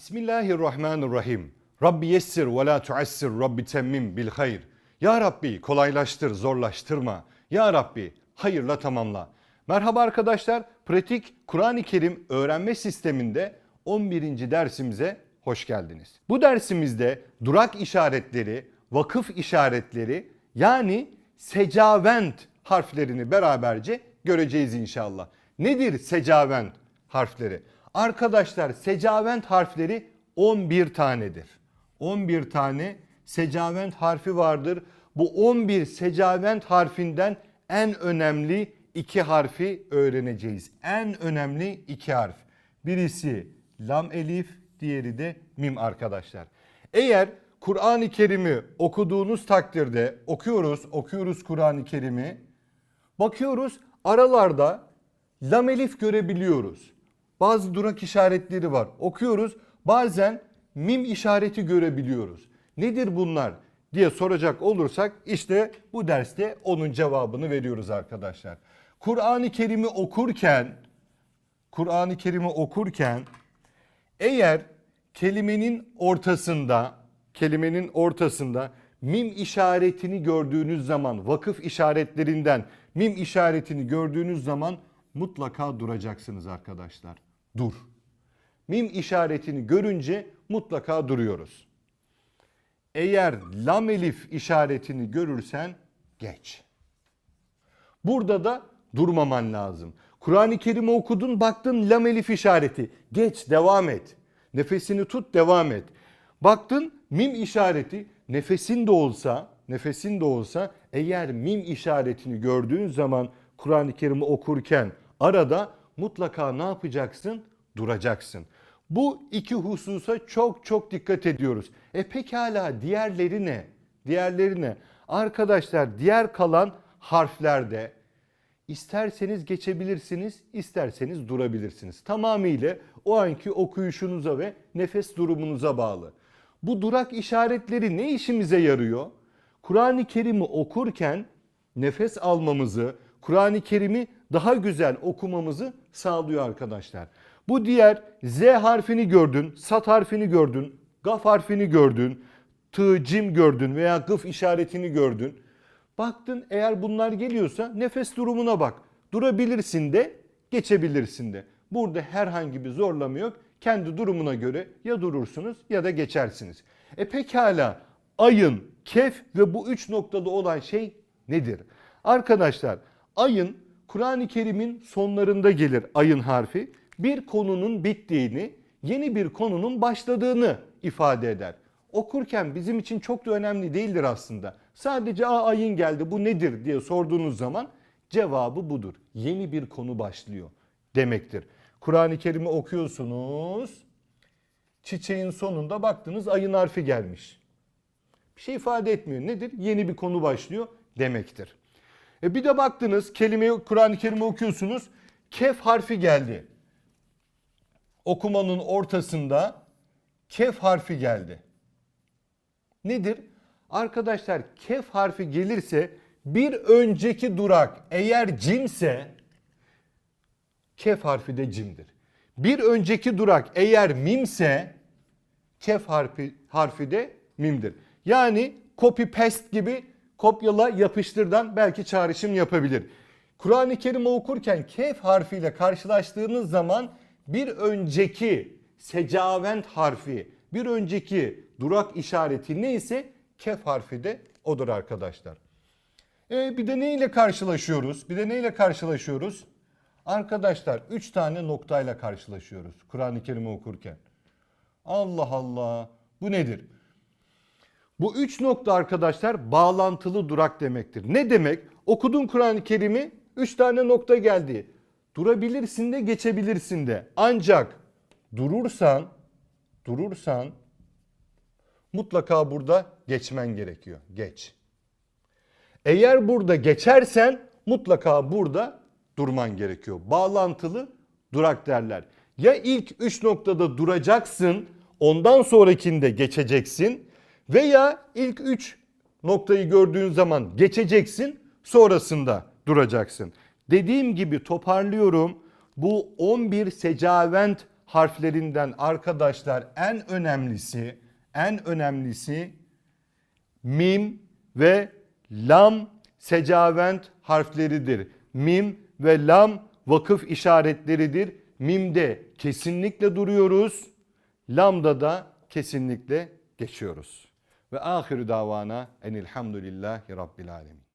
Bismillahirrahmanirrahim. Rabbi yessir ve la tuassir Rabbi temmim bil hayr. Ya Rabbi kolaylaştır zorlaştırma. Ya Rabbi hayırla tamamla. Merhaba arkadaşlar. Pratik Kur'an-ı Kerim öğrenme sisteminde 11. dersimize hoş geldiniz. Bu dersimizde durak işaretleri, vakıf işaretleri yani secavent harflerini beraberce göreceğiz inşallah. Nedir secavent harfleri? Arkadaşlar secavent harfleri 11 tanedir. 11 tane secavent harfi vardır. Bu 11 secavent harfinden en önemli iki harfi öğreneceğiz. En önemli iki harf. Birisi lam elif, diğeri de mim arkadaşlar. Eğer Kur'an-ı Kerim'i okuduğunuz takdirde okuyoruz, okuyoruz Kur'an-ı Kerim'i. Bakıyoruz aralarda lam elif görebiliyoruz. Bazı durak işaretleri var. Okuyoruz. Bazen mim işareti görebiliyoruz. Nedir bunlar diye soracak olursak işte bu derste onun cevabını veriyoruz arkadaşlar. Kur'an-ı Kerim'i okurken Kur'an-ı Kerim'i okurken eğer kelimenin ortasında kelimenin ortasında mim işaretini gördüğünüz zaman vakıf işaretlerinden mim işaretini gördüğünüz zaman mutlaka duracaksınız arkadaşlar. Dur. Mim işaretini görünce mutlaka duruyoruz. Eğer lam elif işaretini görürsen geç. Burada da durmaman lazım. Kur'an-ı Kerim'i okudun baktın lam elif işareti. Geç devam et. Nefesini tut devam et. Baktın mim işareti nefesin de olsa nefesin de olsa eğer mim işaretini gördüğün zaman Kur'an-ı Kerim'i okurken arada mutlaka ne yapacaksın? Duracaksın. Bu iki hususa çok çok dikkat ediyoruz. E pekala diğerleri ne? Diğerleri ne? Arkadaşlar diğer kalan harflerde isterseniz geçebilirsiniz, isterseniz durabilirsiniz. Tamamıyla o anki okuyuşunuza ve nefes durumunuza bağlı. Bu durak işaretleri ne işimize yarıyor? Kur'an-ı Kerim'i okurken nefes almamızı, Kur'an-ı Kerim'i daha güzel okumamızı sağlıyor arkadaşlar. Bu diğer Z harfini gördün, sat harfini gördün, gaf harfini gördün, tı, cim gördün veya gıf işaretini gördün. Baktın eğer bunlar geliyorsa nefes durumuna bak. Durabilirsin de geçebilirsin de. Burada herhangi bir zorlama yok. Kendi durumuna göre ya durursunuz ya da geçersiniz. E pekala ayın, kef ve bu üç noktada olan şey nedir? Arkadaşlar ayın Kur'an-ı Kerim'in sonlarında gelir ayın harfi. Bir konunun bittiğini, yeni bir konunun başladığını ifade eder. Okurken bizim için çok da önemli değildir aslında. Sadece a ayın geldi bu nedir diye sorduğunuz zaman cevabı budur. Yeni bir konu başlıyor demektir. Kur'an-ı Kerim'i okuyorsunuz. Çiçeğin sonunda baktınız ayın harfi gelmiş. Bir şey ifade etmiyor. Nedir? Yeni bir konu başlıyor demektir. E bir de baktınız kelimeyi Kur'an-ı Kerim'i okuyorsunuz. Kef harfi geldi. Okumanın ortasında kef harfi geldi. Nedir? Arkadaşlar kef harfi gelirse bir önceki durak eğer cimse kef harfi de cimdir. Bir önceki durak eğer mimse kef harfi, harfi de mimdir. Yani copy paste gibi kopyala yapıştırdan belki çağrışım yapabilir. Kur'an-ı Kerim'i okurken kef harfiyle karşılaştığınız zaman bir önceki secavent harfi, bir önceki durak işareti neyse kef harfi de odur arkadaşlar. E bir de neyle karşılaşıyoruz? Bir de neyle karşılaşıyoruz? Arkadaşlar 3 tane noktayla karşılaşıyoruz Kur'an-ı Kerim'i okurken. Allah Allah bu nedir? Bu üç nokta arkadaşlar bağlantılı durak demektir. Ne demek? Okudun Kur'an-ı Kerim'i 3 tane nokta geldi. Durabilirsin de geçebilirsin de. Ancak durursan durursan mutlaka burada geçmen gerekiyor. Geç. Eğer burada geçersen mutlaka burada durman gerekiyor. Bağlantılı durak derler. Ya ilk 3 noktada duracaksın, ondan sonrakinde geçeceksin veya ilk 3 noktayı gördüğün zaman geçeceksin, sonrasında duracaksın. Dediğim gibi toparlıyorum. Bu 11 secavent harflerinden arkadaşlar en önemlisi en önemlisi mim ve lam secavent harfleridir. Mim ve lam vakıf işaretleridir. Mimde kesinlikle duruyoruz. Lamda da kesinlikle geçiyoruz. Ve ahiru davana enilhamdülillahi rabbil alemin.